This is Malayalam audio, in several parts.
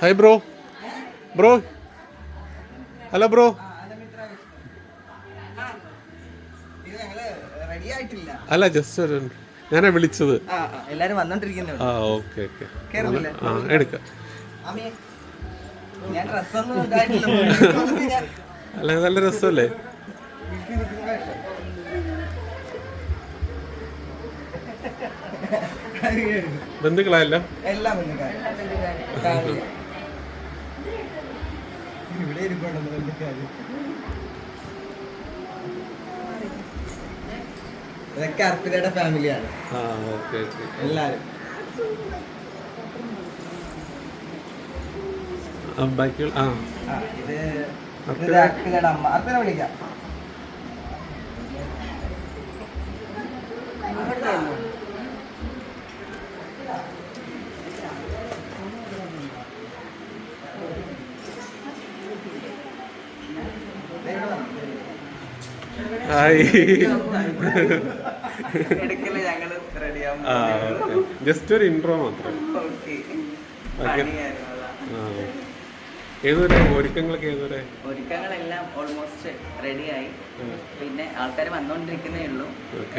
Hi bro bro hello bro അല്ല ജസ്റ്റ് ഒരു ഞാനാ വിളിച്ചത്. ആ ആ, എല്ലാരും വന്നോണ്ടിരിക്കുന്നു ആ ഓക്കെ? ആ എടുക്കാം. അല്ല നല്ല രസമല്ലേ? ബന്ധുക്കളായല്ലോ? എല്ലാം ബന്ധുക്കാര്. ഫാമിലി. ഇവിടെ ഇരിപ്പുണ്ടെന്ന് ബന്ധുക്കാര്. ഇതൊക്കെ അർപ്പിതയുടെ ഫാമിലിയാണ് ആ ഓക്കെ ഓക്കെ. എല്ലാരും. ബാക്കിയുള്ള ആ. ആ, ഇത് അർപ്പിത- ഇത് അർപ്പിതയുടെ അമ്മ. അർപ്പിത വിളിക്കാം ഹായ് എടുക്കൽ ഞങ്ങൾ റെഡിയാവും ആ ഓക്കെ ജസ്റ്റ് ഒരു ഇൻട്രോ മാത്രം. ഏതുവരെ ഒരുക്കങ്ങളൊക്കെ ഏതുവരെ? ഒരുക്കങ്ങളെല്ലാം ഓൾമോസ്റ്റ് റെഡിയായി. പിന്നെ ആൾക്കാർ വന്നുകൊണ്ടിരിക്കുന്നേ ഉള്ളൂ.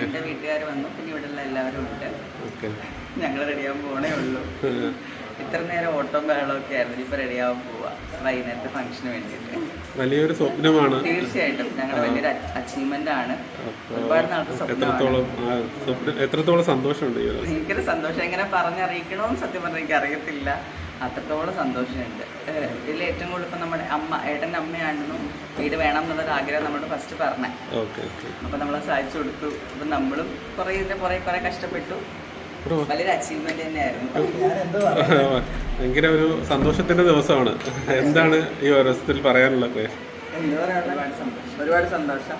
എന്റെ വീട്ടുകാർ വന്നു. പിന്നെ ഇവിടെയുള്ള എല്ലാവരും ഉണ്ട്. ഞങ്ങൾ റെഡിയാവാൻ പോണേ ഉള്ളൂ. ഇത്ര നേരം ഓട്ടം ബഹളമൊക്കെ ആയിരുന്നു. ഇപ്പൊ റെഡിയാവാൻ പോവാ. വൈകുന്നേരത്തെ ഫംഗ്ഷന് വേണ്ടിയിട്ട് വലിയൊരു സ്വപ്നമാണ്. തീർച്ചയായിട്ടും. ഞങ്ങളുടെ വലിയൊരു അച്ചീവ്മെന്റ് ആണ്. ഒരുപാട് സ്വപ്നം എത്രത്തോളം സന്തോഷമുണ്ട് ഭയങ്കര സന്തോഷം എങ്ങനെ പറഞ്ഞറിയിക്കണമെന്ന് സത്യം പറഞ്ഞാൽ എനിക്ക് അറിയത്തില്ല അത്രത്തോളം സന്തോഷമുണ്ട്. ഇതിൽ ഏറ്റവും കൂടുതൽ ഇപ്പം നമ്മുടെ അമ്മ ഏട്ടന്റെ അമ്മയാണെന്നും വീട് വേണം എന്നുള്ളൊരു ആഗ്രഹം നമ്മളോട് ഫസ്റ്റ് പറഞ്ഞേ. അപ്പം നമ്മൾ സാധിച്ചു കൊടുത്തു. അപ്പം നമ്മളും കുറേ ഇതിന്റെ പുറകെ കുറേ കഷ്ടപ്പെട്ടു. ഭയങ്കര ഒരു സന്തോഷത്തിന്റെ ദിവസമാണ്. എന്താണ് ഈ അവസരത്തിൽ പറയാനുള്ളത്? എന്താ പറയാ ഒരുപാട് സന്തോഷം. ഒരുപാട് സന്തോഷം.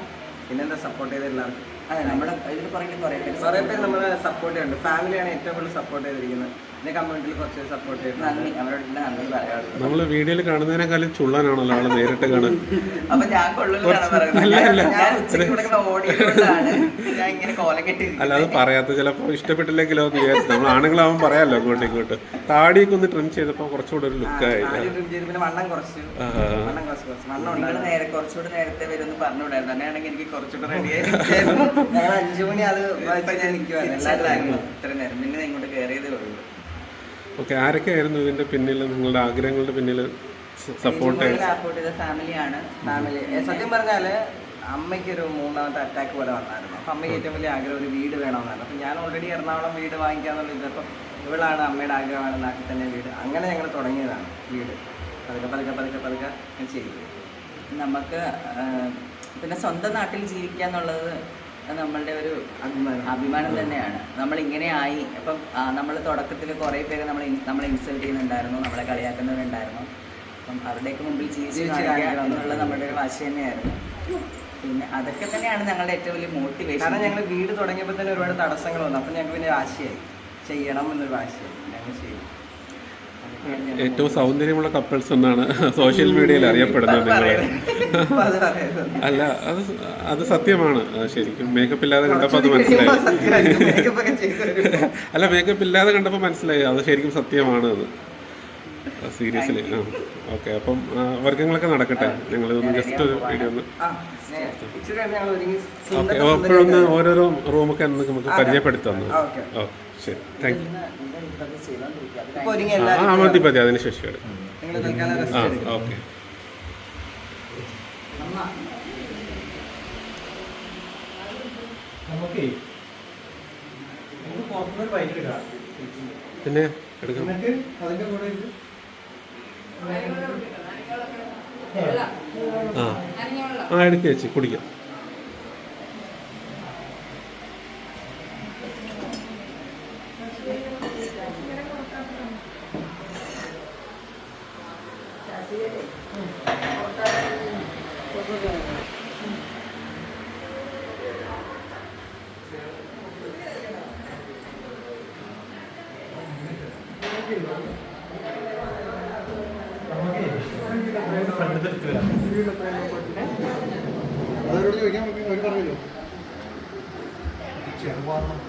പിന്നെന്താ സപ്പോർട്ട് ചെയ്ത എല്ലാവർക്കും? അതെ നമ്മുടെ ഇതിൽ പറഞ്ഞിട്ട് കുറേ പേര്. കുറേ പേര് നമ്മളെ സപ്പോർട്ട് ചെയ്യുന്നുണ്ട്. ഫാമിലിയാണ് ഏറ്റവും കൂടുതൽ സപ്പോർട്ട് ചെയ്തിരിക്കുന്നത്. കമ്മ്യൂണിറ്റിയിൽ കുറച്ച് സപ്പോർട്ട് നന്ദി. അവരോട് നന്ദി പറയാറുള്ളൂ നമ്മൾ വീഡിയോയിൽ കാണുന്നതിനേക്കാളും ചുള്ളാനാണല്ലോ ആൾ നേരിട്ട് കാണാൻ. അപ്പൊ ഞാൻ കൊള്ളുന്നതാണ് പറയുന്നത്. ഞാൻ- ഞാൻ ഉച്ചയ്ക്ക് ഇവിടെ ഓടിയതുകൊണ്ടാണ് ഞാൻ ഇങ്ങനെ കോലം കെട്ടി അല്ലാതെ പറയാത്ത ചിലപ്പോൾ ഇഷ്ടപ്പെട്ടില്ലെങ്കിലോ എന്ന് വിചാരിച്ചു നമ്മൾ ആണുങ്ങളാവുമ്പോൾ പറയാമല്ലോ ഇങ്ങോട്ട് ഇങ്ങോട്ട്. താടിയൊക്കെ ഒന്ന് ട്രിം ചെയ്തപ്പോൾ കുറച്ചുകൂടെ ഒരു ലുക്കായി ചെയ്ത് പിന്നെ വണ്ണം കുറച്ച്. വണ്ണം കുറച്ച് കുറച്ച്. വണ്ണം നേരെ കുറച്ചുകൂടെ നേരത്തെ വരുമെന്ന് പറഞ്ഞുകൂടായിരുന്നു. അങ്ങനെയാണെങ്കിൽ എനിക്ക് കുറച്ചുകൂടെ റെഡിയായി ഞങ്ങൾ അഞ്ചു മണി അത് നിൽക്കുവാണ് എല്ലാവരും ഇത്ര നേരം. പിന്നെ ഇങ്ങോട്ട് കയറിയതേ ഉള്ളൂ. ഓക്കെ ആരൊക്കെയായിരുന്നു ഇതിന്റെ പിന്നിൽ നിങ്ങളുടെ ആഗ്രഹങ്ങളുടെ പിന്നിൽ സപ്പോർട്ട് സപ്പോർട്ട് ചെയ്ത ഫാമിലിയാണ് ഫാമിലി സത്യം പറഞ്ഞാൽ അമ്മയ്ക്ക് ഒരു മൂന്നാമത്തെ അറ്റാക്ക് പോലെ വന്നായിരുന്നു. അപ്പം അമ്മയ്ക്ക് ഏറ്റവും വലിയ ആഗ്രഹം ഒരു വീട് വേണമെന്നായിരുന്നു. അപ്പം ഞാൻ ഓൾറെഡി എറണാകുളം വീട് വാങ്ങിക്കാന്നുള്ള ഇത് അപ്പം ഇവളാണ് അമ്മയുടെ ആഗ്രഹമാണ് നാട്ടിൽ തന്നെ വീട്. അങ്ങനെ ഞങ്ങൾ തുടങ്ങിയതാണ് വീട്. പതുക്കെ പതുക്കെ പതുക്കെ പതുക്കെ ചെയ്തു. നമുക്ക് പിന്നെ സ്വന്തം നാട്ടിൽ ജീവിക്കുക എന്നുള്ളത് നമ്മളുടെ ഒരു അഭിമാനം. തന്നെയാണ്. നമ്മൾ ഇങ്ങനെ ആയി ഇപ്പം നമ്മൾ തുടക്കത്തിൽ കുറേ പേര് നമ്മൾ നമ്മളെ ഇൻസൾട്ട് ചെയ്യുന്നുണ്ടായിരുന്നു നമ്മളെ കളിയാക്കുന്നവരുണ്ടായിരുന്നു. അപ്പം അവരുടെയൊക്കെ മുമ്പിൽ ജീവിച്ച് കാണിക്കണം നമ്മുടെ ഒരു വാശി തന്നെയായിരുന്നു. പിന്നെ അതൊക്കെ തന്നെയാണ് ഞങ്ങളുടെ ഏറ്റവും വലിയ മോട്ടിവേഷൻ കാരണം ഞങ്ങൾ വീട് തുടങ്ങിയപ്പോൾ തന്നെ ഒരുപാട് തടസ്സങ്ങൾ വന്നു. അപ്പം ഞങ്ങൾക്ക് പിന്നെ വാശിയായി. ചെയ്യണം എന്നൊരു വാശിയായി. ഞങ്ങൾ ചെയ്തു. ഏറ്റവും സൗന്ദര്യമുള്ള കപ്പിൾസ് എന്നാണ് സോഷ്യൽ മീഡിയയിൽ അറിയപ്പെടുന്നത് നിങ്ങൾ അല്ല അത് അത് സത്യമാണ്. ശരിക്കും മേക്കപ്പ് ഇല്ലാതെ കണ്ടപ്പോൾ അത് മനസ്സിലായി. അല്ല മേക്കപ്പ് ഇല്ലാതെ കണ്ടപ്പോൾ മനസ്സിലായി. അത് ശരിക്കും സത്യമാണ് അത്. സീരിയസ്ലി ആ ഓക്കെ അപ്പം വർഗങ്ങളൊക്കെ നടക്കട്ടെ. ഞങ്ങൾ ഒന്ന് ജസ്റ്റ് ഒരു വീഡിയോ ഒന്ന് ഓക്കെ അപ്പോഴൊന്ന് ഓരോരോ റൂമൊക്കെ നമുക്ക് പരിചയപ്പെടുത്തുന്നു ഓക്കെ. ശരി താങ്ക് യു ആ മതി മതി അതിന് ശേഷം ആ ഓക്കെ. പിന്നെ എടുക്കാം. ആ ആ എടുക്കുക ചേച്ചി കുടിക്കാം. അതവരോട് ചോദിക്കാൻ അവർ പറഞ്ഞല്ലോ ചെറുപാർണം